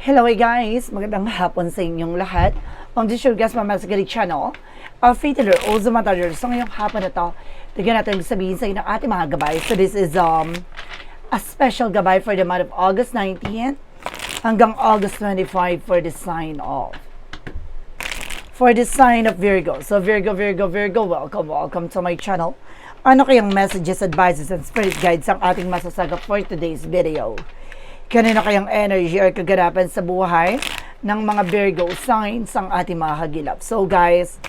Hello guys! Magandang hapon sa inyong lahat. On this your guest, Mama Sagari Channel, a fatal also matter. So ngayong hapon na to, tignan natin sabihin sa inyo ng ating mga gabay. So this is um a special gabay for the month of August 19 hanggang August 25 for the sign of for the sign of Virgo. So Virgo, Virgo, Virgo, welcome, welcome to my channel. Ano kayang messages, advices, and spirit guides ang ating masasagap for today's video? Kanino kayang energy or kaganapan sa buhay ng mga Virgo signs ang ating mga hagilap? So guys,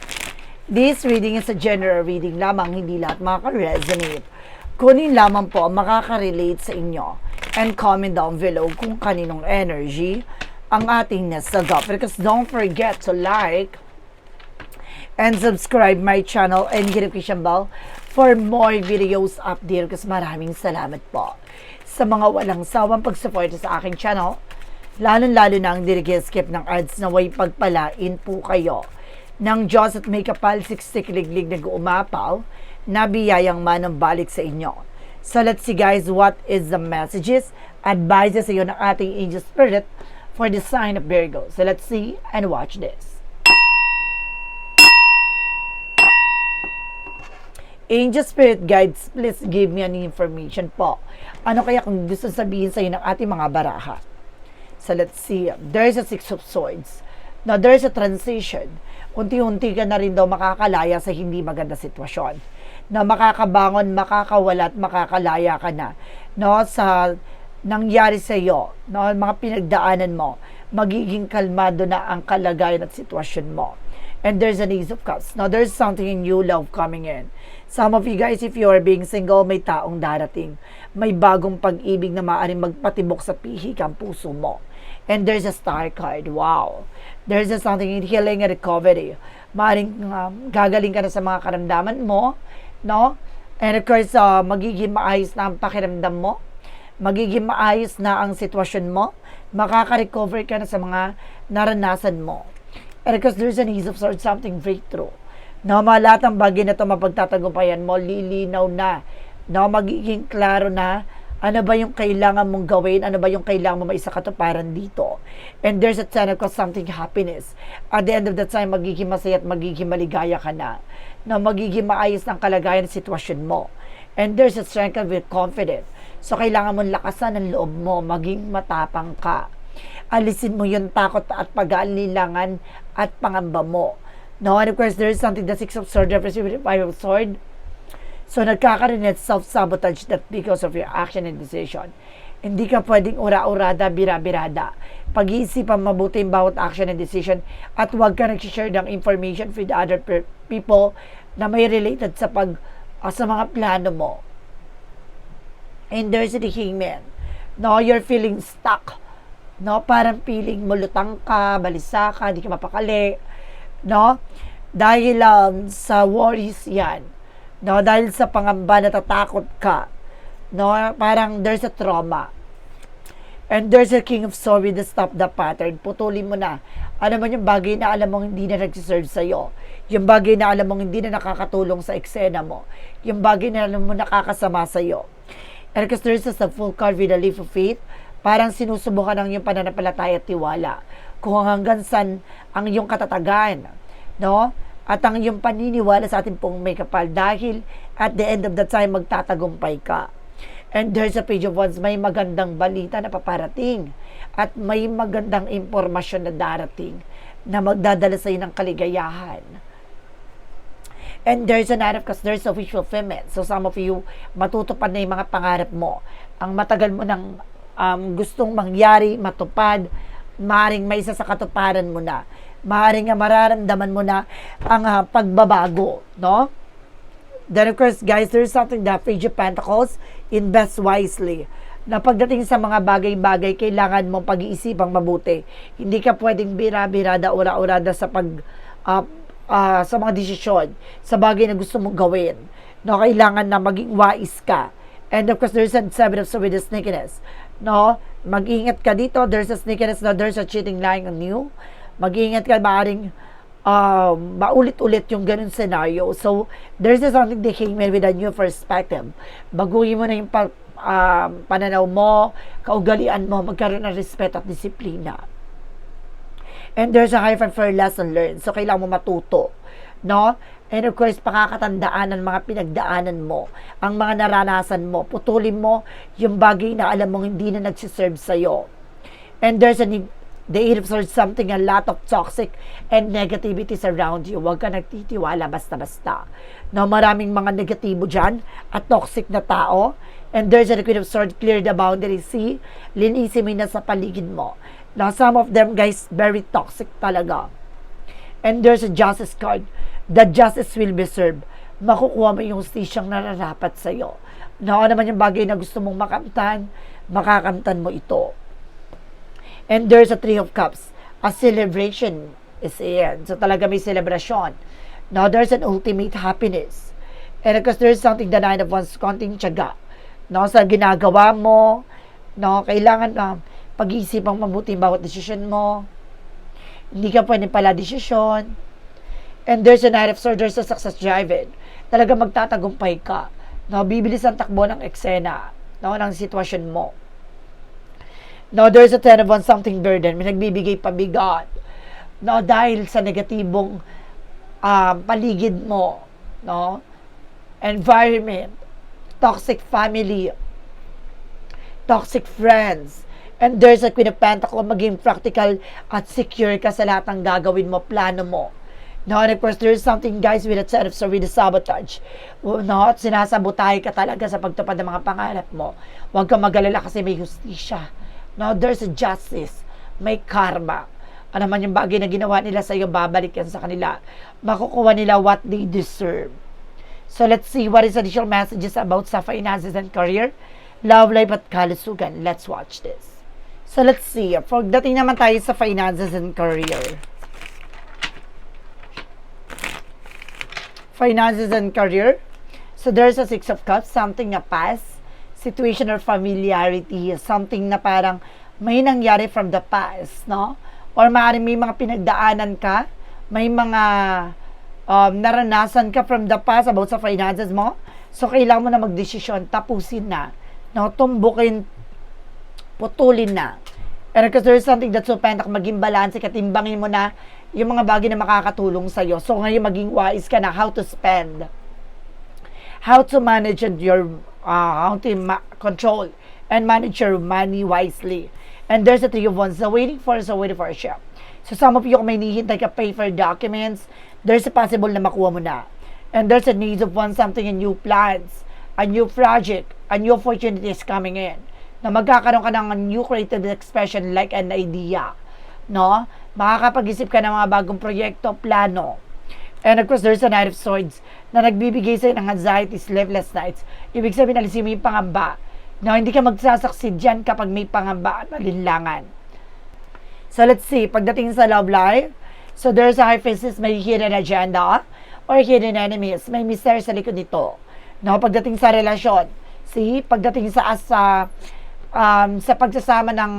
this reading is a general reading lamang, hindi lahat makaka-resonate. Kunin lamang po ang makaka-relate sa inyo and comment down below kung kaninong energy ang ating nasagap. Because don't forget to like, and subscribe my channel and hit the notification bell for more videos update kasi maraming salamat po sa mga walang sawang pagsuporta sa aking channel lalong-lalo na ang di skip ng ads na way pagpalain po kayo ng Diyos at may kapal siksik liglig na umapaw na biyayang manang balik sa inyo. So let's see guys what is the messages, advices sa iyo ng ating angel spirit for the sign of Virgo. So let's see and watch this. Angel Spirit Guides, please give me an information po. Ano kaya kung gusto sabihin sa iyo ng ating mga baraha? So let's see. There's a Six of Swords. Now, there's a transition. Unti-unti ka na rin daw makakalaya sa hindi maganda sitwasyon. Na makakabangon, makakawala at makakalaya ka na. No, sa nangyari sa iyo, no, mga pinagdaanan mo, magiging kalmado na ang kalagayan at sitwasyon mo. And there's an Ace of Cups. Now, there's something in new love coming in. Some of you guys, if you are being single, may taong darating. May bagong pag-ibig na maaaring magpatibok sa pihik ang puso mo. And there's a star card. Wow. There's a something in healing and recovery. Maaaring um, gagaling ka na sa mga karamdaman mo. No? And of course, uh, magiging maayos na ang pakiramdam mo. Magiging maayos na ang sitwasyon mo. Makaka-recover ka na sa mga naranasan mo. And because there's an ease of sort something breakthrough. No, mga lahat ng bagay na ito mapagtatagumpayan mo, lilinaw na. No, magiging klaro na ano ba yung kailangan mong gawin, ano ba yung kailangan mo maisa katuparan dito. And there's a sign of something happiness. At the end of the time, magiging masaya at magiging maligaya ka na. Na magiging maayos ang kalagayan at sitwasyon mo. And there's a strength with confidence. So, kailangan mong lakasan ang loob mo, maging matapang ka alisin mo yung takot at pag-aalilangan at pangamba mo. No, and of course, there is something, the Six of Swords represents the Five of Swords. So, nagkakaroon ng self-sabotage that because of your action and decision. Hindi ka pwedeng ura-urada, bira-birada. Pag-iisipan mabuti yung bawat action and decision at huwag ka nag-share ng information with other people na may related sa pag uh, sa mga plano mo. And there's the hangman. No, you're feeling stuck no? Parang feeling mo lutang ka, balisa ka, hindi ka mapakali, no? Dahil um, sa worries yan, no? Dahil sa pangamba, natatakot ka, no? Parang there's a trauma. And there's a king of swords with the stop the pattern. Putulin mo na. Ano man yung bagay na alam mong hindi na nagsiserve sa'yo. Yung bagay na alam mong hindi na nakakatulong sa eksena mo. Yung bagay na alam mo nakakasama sa'yo. And because there's a full card with a leaf of faith, Parang sinusubukan ng iyong pananampalataya at tiwala. Kung hanggang saan ang iyong katatagan, no? At ang iyong paniniwala sa ating pong may kapal dahil at the end of the time magtatagumpay ka. And there's a page of wands, may magandang balita na paparating at may magandang impormasyon na darating na magdadala sa iyo ng kaligayahan. And there's an Arab because there's a wish fulfillment. So some of you, matutupad na yung mga pangarap mo. Ang matagal mo ng um, gustong mangyari, matupad, maring may isa sa katuparan mo na. Maring nga mararamdaman mo na ang uh, pagbabago, no? Then of course, guys, there's something that Page of Pentacles, invest wisely. Na pagdating sa mga bagay-bagay, kailangan mong pag-iisipang mabuti. Hindi ka pwedeng bira-birada, ura-urada sa pag uh, uh, sa mga desisyon, sa bagay na gusto mong gawin. No, kailangan na maging wise ka. And of course, there's a seven of the sneakiness no? Mag-ingat ka dito. There's a sneakiness na there's a cheating lying on you. Mag-ingat ka, maaaring uh, maulit-ulit yung ganun scenario. So, there's something that came in with a new perspective. Baguhin mo na yung pa, uh, pananaw mo, kaugalian mo, magkaroon ng respeto at disiplina. And there's a high for lesson learned. So, kailangan mo matuto. No? And of course, pakakatandaan ng mga pinagdaanan mo, ang mga naranasan mo. Putulin mo yung bagay na alam mong hindi na nagsiserve sa'yo. And there's a need, the eight of swords, something, a lot of toxic and negativities around you. Huwag ka nagtitiwala basta-basta. No, maraming mga negatibo dyan at toxic na tao. And there's a queen of swords, clear the boundary. See, linisin mo na sa paligid mo. Now, some of them, guys, very toxic talaga. And there's a justice card. The justice will be served. Makukuha mo yung stisyang nararapat sa'yo. Na ano naman yung bagay na gusto mong makamtan, makakamtan mo ito. And there's a Three of Cups. A celebration is in. So talaga may celebration. Now there's an ultimate happiness. And because there's something the Nine of Wands, konting tiyaga. No, sa ginagawa mo, no, kailangan na pag-iisipang mabuti bawat desisyon mo. Hindi ka pwede pala desisyon. And there's a Knight of Swords, there's a success driven. Talaga magtatagumpay ka. No, bibilis ang takbo ng eksena, no, ng sitwasyon mo. No, there's a ten of one something burden. May nagbibigay pabigat. No, dahil sa negatibong um, paligid mo, no, environment, toxic family, toxic friends, and there's a Queen of Pentacles, maging practical at secure ka sa lahat ng gagawin mo, plano mo. No, and of course, there's something, guys, with a set of with the sabotage. No, at sinasabotahe ka talaga sa pagtupad ng mga pangarap mo. Huwag kang magalala kasi may hustisya. No, there's a justice. May karma. Ano man yung bagay na ginawa nila sa iyo, babalik yan sa kanila. Makukuha nila what they deserve. So let's see what is additional messages about sa finances and career, love life at kalusugan. Let's watch this. So let's see. Pagdating naman tayo sa finances and career. Finances and career. So there's a Six of Cups, something na past, situation or familiarity, something na parang may nangyari from the past, no? Or maaaring may mga pinagdaanan ka, may mga um, naranasan ka from the past about sa finances mo. So, kailangan mo na magdesisyon, tapusin na. No, tumbukin, putulin na. And because there something that's so pentak, maging balance, katimbangin mo na yung mga bagay na makakatulong sa'yo. So, ngayon maging wise ka na how to spend. How to manage your, uh, how to ma- control and manage your money wisely. And there's a three of wands. So, waiting for, so waiting for a ship. So, some of you, kung may nihintay ka pay for documents, there's a possible na makuha mo na. And there's a need of one something, a new plans, a new project, a new opportunity is coming in. Na magkakaroon ka ng new creative expression like an idea. No? Makakapag-isip ka ng mga bagong proyekto, plano. And of course, there's a Knight of Swords na nagbibigay sa'yo ng anxiety, sleepless nights. Ibig sabihin, alisin mo yung pangamba. No, hindi ka magsasucceed dyan kapag may pangamba at malinlangan. So let's see, pagdating sa love life, so there's a high priestess, may hidden agenda or hidden enemies. May mystery sa likod nito. No, pagdating sa relasyon, see, pagdating sa sa um, sa pagsasama ng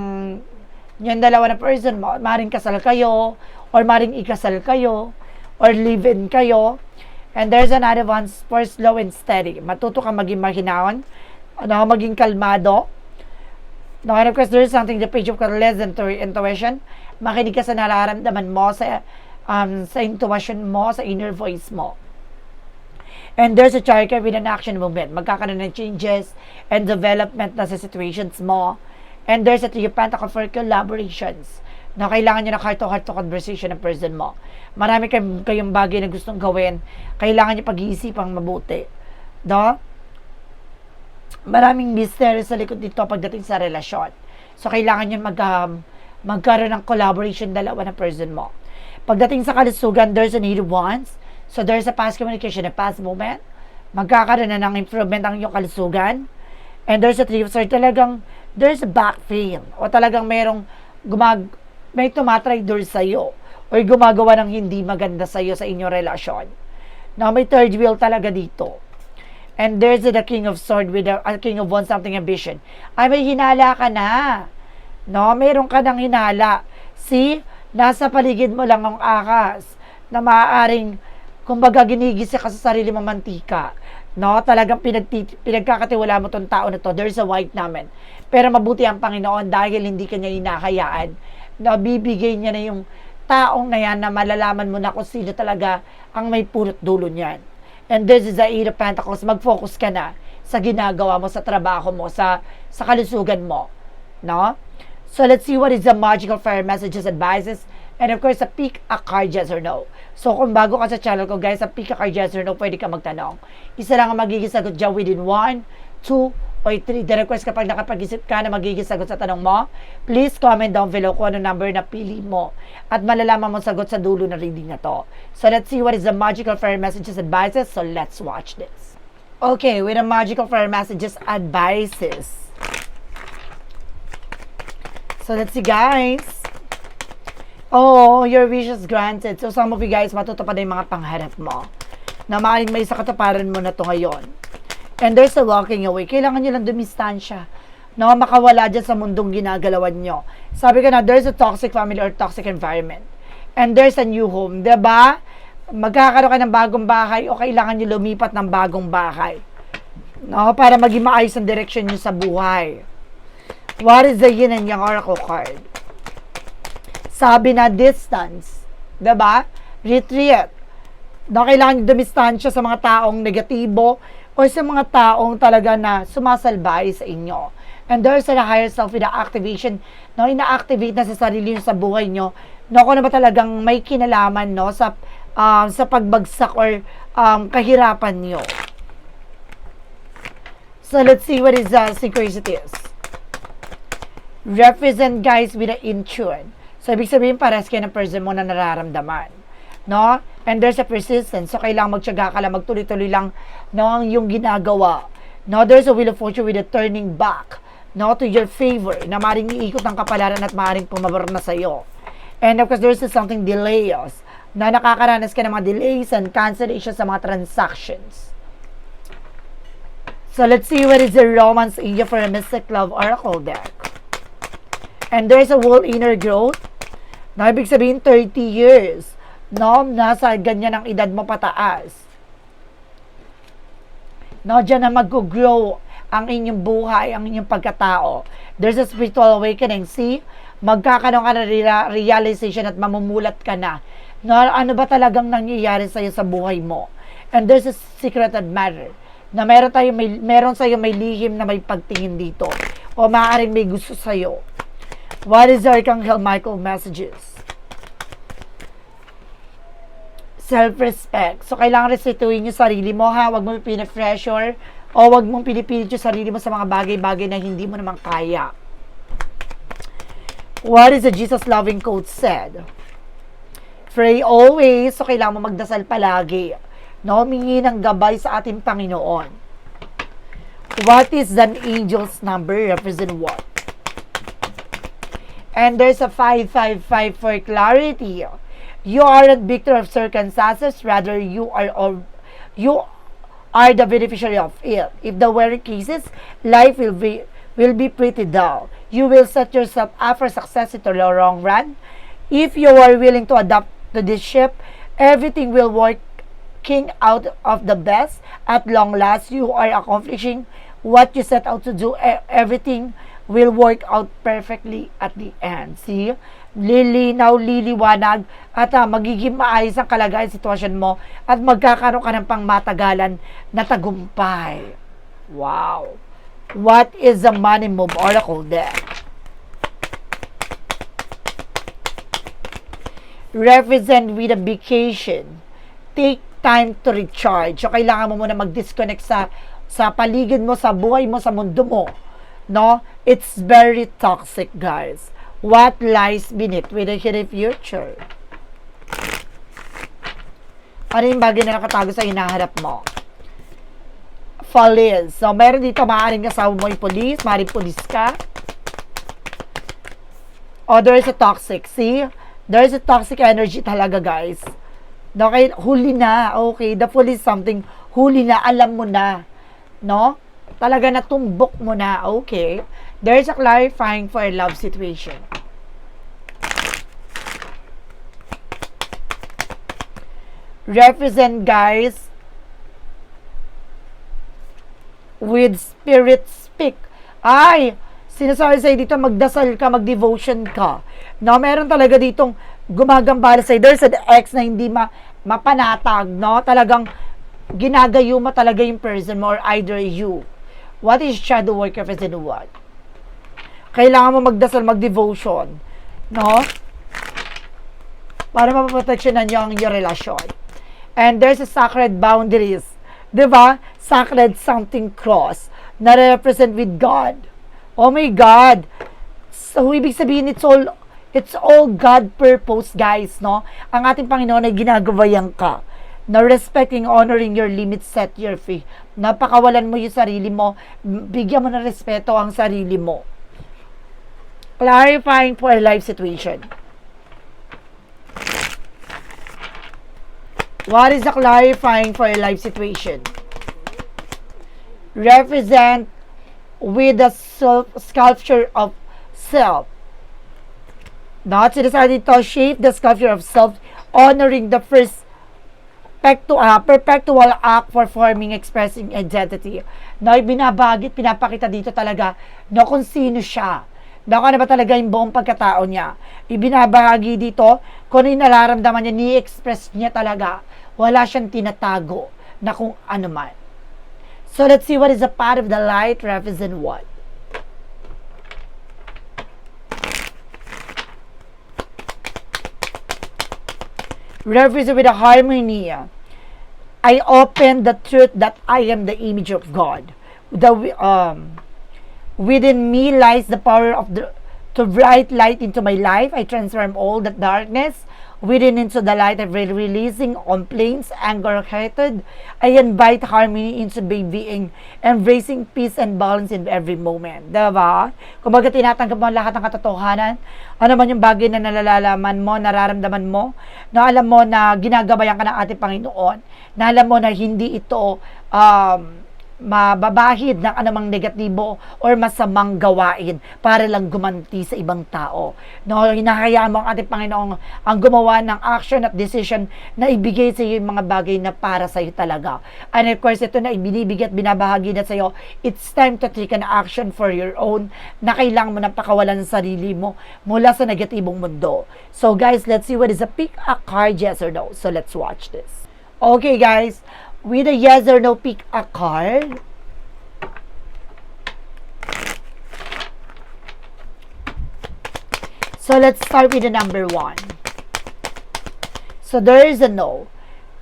yung dalawa na person mo, maring kasal kayo, or maring ikasal kayo, or live-in kayo. And there's another one for slow and steady. Matuto kang maging mahinahon, ano, maging kalmado, No, and of course, there is something the page of than to intuition. Makinig ka sa nararamdaman mo, sa, um, sa intuition mo, sa inner voice mo. And there's a character with an action movement. Magkakaroon ng changes and development na sa situations mo. And there's a three of pentacles for collaborations na kailangan nyo na heart-to-heart to conversation ng person mo. Marami kayong, bagay na gustong gawin. Kailangan nyo pag-iisipang mabuti. No? maraming mystery sa likod nito pagdating sa relasyon. So, kailangan yun mag, um, magkaroon ng collaboration dalawa na person mo. Pagdating sa kalusugan, there's a need wants. So, there's a past communication, a past moment. Magkakaroon na ng improvement ang iyong kalusugan. And there's a swords. Talagang, there's a back pain. O talagang merong gumag, may tumatraidor sa'yo. O gumagawa ng hindi maganda sa'yo sa inyong relasyon. Now, may third wheel talaga dito. And there's the King of Sword with the uh, King of One something ambition. Ay, may hinala ka na. No, meron ka ng hinala. See, nasa paligid mo lang ang akas na maaaring kumbaga ginigisa ka sa sarili mo mantika. No, talagang pinagtit- pinagkakatiwala mo tong tao na to. There's a white naman. Pero mabuti ang Panginoon dahil hindi kanya hinahayaan. No, bibigay niya na yung taong na yan na malalaman mo na kung sino talaga ang may pulot dulo niyan. And this is the Eight of Pentacles. Mag-focus ka na sa ginagawa mo, sa trabaho mo, sa, sa kalusugan mo. No? So let's see what is the magical fire messages, advices, and of course, sa pick a card yes or no. So kung bago ka sa channel ko, guys, sa pick a card yes or no, pwede ka magtanong. Isa lang ang magiging sagot dyan within 1, 2, o 3. The request kapag nakapag-isip ka na magiging sagot sa tanong mo, please comment down below kung ano number na pili mo. At malalaman mo sagot sa dulo na reading na to. So let's see what is the magical fire messages, advices. So let's watch this. Okay, with the magical fire messages, advices. So let's see guys. Oh, your wish is granted. So some of you guys, matutupad na yung mga pangarap mo. Na maaaring may sa katuparan mo na to ngayon. And there's a walking away. Kailangan nyo lang dumistansya. No, makawala dyan sa mundong ginagalawan nyo. Sabi ko na, there's a toxic family or toxic environment. And there's a new home. ba? Magkakaroon ka ng bagong bahay o kailangan nyo lumipat ng bagong bahay. No, para maging maayos ang direction nyo sa buhay. What is the yin and yang oracle card? Sabi na distance. 'di ba? Retreat. No, kailangan dumistansya sa mga taong negatibo o sa mga taong talaga na sumasalbay sa inyo. And there's a higher self with the activation, no, ina-activate na sa sarili nyo sa buhay nyo, no, kung ano ba talagang may kinalaman, no, sa, um, sa pagbagsak or um, kahirapan nyo. So, let's see what is the synchronicities. Represent guys with the intuition. So, ibig sabihin, pares kayo ng person mo na nararamdaman. No? And there's a persistence. So, kailangan magtyaga ka lang, magtuloy-tuloy lang no, yung ginagawa. No, there's a wheel of fortune with a turning back no, to your favor na maring iikot ang kapalaran at maring pumabor na sa'yo. And of course, there's something delays na nakakaranas ka ng mga delays and cancellations sa mga transactions. So let's see what is the romance in you for a Mystic Love Oracle deck. And there's a whole inner growth na ibig sabihin 30 years. No, nasa ganyan ang edad mo pataas. No, dyan na mag-grow ang inyong buhay, ang inyong pagkatao. There's a spiritual awakening. See, magkakaroon ka na rea- realization at mamumulat ka na. No, ano ba talagang nangyayari sa'yo sa buhay mo? And there's a secreted matter na meron tayo may meron sa may lihim na may pagtingin dito o maaaring may gusto sa iyo. What is the Archangel Michael messages? Self-respect. So, kailangan respetuhin yung sarili mo, ha? Huwag mo pinipressure o huwag mong pinipilit yung sarili mo sa mga bagay-bagay na hindi mo naman kaya. What is the Jesus loving quote said? Pray always. So, kailangan mo magdasal palagi. No? Mingi ng gabay sa ating Panginoon. What is an angel's number? Represent what? And there's a 555 for clarity. You aren't victim of circumstances, rather you are all, you are the beneficiary of it. If the were cases, life will be will be pretty dull. You will set yourself up for success in the long run. If you are willing to adapt to this ship, everything will work king out of the best. At long last, you are accomplishing what you set out to do. E- Everything will work out perfectly at the end. See? Lilinaw, liliwanag, at ah, magiging maayos ang kalagayan sitwasyon mo at magkakaroon ka ng pangmatagalan na tagumpay. Wow! What is the money move oracle deck? Represent with a vacation. Take time to recharge. So, kailangan mo muna mag-disconnect sa sa paligid mo, sa buhay mo, sa mundo mo. No? It's very toxic, guys. What lies beneath with a hidden future? Ano yung bagay na nakatago sa hinaharap mo? Fallies. So, meron dito, maaaring kasama mo yung police, maaaring police ka. O, there is a toxic. See? There is a toxic energy talaga, guys. Okay, huli na. Okay, the is something, huli na, alam mo na. No? Talaga natumbok mo na. Okay. There's a clarifying for a love situation. Represent, guys, with spirit speak. Ay, sinasabi sa'yo dito, magdasal ka, mag-devotion ka. No, meron talaga ditong gumagambala sa'yo. There's an ex na hindi ma, mapanatag, no? Talagang ginagayo mo talaga yung person mo or either you. What is shadow work represent what? Kailangan mo magdasal, mag-devotion, no? Para mapaproteksyonan niyo ang iyong relasyon. And there's a sacred boundaries. 'Di ba? Sacred something cross na represent with God. Oh my God! So, ibig sabihin, it's all, it's all God purpose, guys, no? Ang ating Panginoon ay ginagabayan ka na respecting, honoring your limits, set your free. Napakawalan mo yung sarili mo, bigyan mo ng respeto ang sarili mo. Clarifying for a life situation. What is the clarifying for a life situation? Represent with the sculpture of self. Not sinasabi dito, shape the sculpture of self, honoring the first perpetual, uh, perpetual act for forming, expressing identity. Na binabagit, pinapakita dito talaga na kung sino siya. Kung ano ba talaga yung buong pagkatao niya. Ibinabahagi dito kung ano yung nararamdaman niya, ni-express niya talaga. Wala siyang tinatago na kung ano man. So let's see what is a part of the light represent what. Represent with a harmony. I open the truth that I am the image of God. The um, within me lies the power of the to bright light into my life. I transform all that darkness within into the light of re- releasing complaints, anger, hatred. I invite harmony into being, embracing peace and balance in every moment. Diba? Kumbaga tinatanggap mo lahat ng katotohanan, ano man yung bagay na nalalaman mo, nararamdaman mo, na alam mo na ginagabayan ka ng ating Panginoon, na alam mo na hindi ito um, mababahid ng anumang negatibo or masamang gawain para lang gumanti sa ibang tao. No, hinahayaan mo ang ating Panginoon ang gumawa ng action at decision na ibigay sa iyo yung mga bagay na para sa iyo talaga. And of course, ito na ibinibigay at binabahagi na sa iyo, it's time to take an action for your own na kailangan mo na pakawalan sa sarili mo mula sa negatibong mundo. So guys, let's see what is a pick a card, yes or no. So let's watch this. Okay guys, with a yes or no pick a card. So let's start with the number one. So there is a no.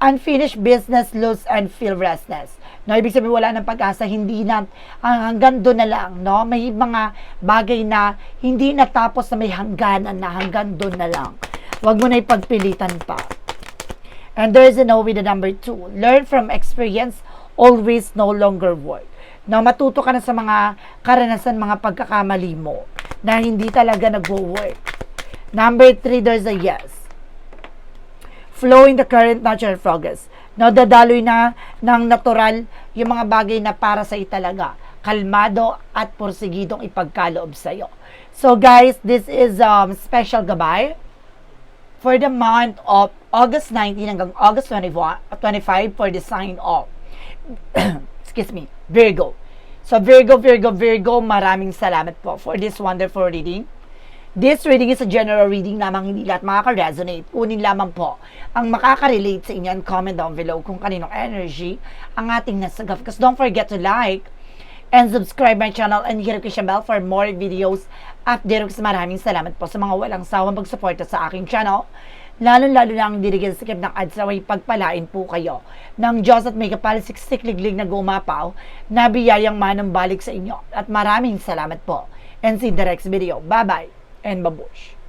Unfinished business, lose and feel restless. No, ibig sabihin wala ng pag-asa, hindi na, hanggang doon na lang, no? May mga bagay na hindi natapos na may hangganan na hanggang doon na lang. Huwag mo na ipagpilitan pa. And there is a no with the number two. Learn from experience, always no longer work. Na matuto ka na sa mga karanasan, mga pagkakamali mo na hindi talaga nagwo-work. Number three, there's a yes. Flowing the current natural progress. No, dadaloy na ng natural yung mga bagay na para sa talaga. Kalmado at porsigidong ipagkaloob sa iyo. So guys, this is um, special gabay for the month of August 19 hanggang August 21, 25 for the sign of excuse me, Virgo. So Virgo, Virgo, Virgo, maraming salamat po for this wonderful reading. This reading is a general reading lamang, hindi lahat makaka-resonate. Kunin lamang po ang makaka-relate sa inyo and comment down below kung kaninong energy ang ating nasagap. Because don't forget to like and subscribe my channel and hit the bell for more videos. Update ko maraming salamat po sa mga walang sawang pagsuporta sa aking channel. Lalo-lalo na ang dirigil sikip ng ads na may pagpalain po kayo ng Diyos at may kapalisiksik liglig na gumapaw na biyayang balik sa inyo. At maraming salamat po. And see the next video. Bye-bye and babush.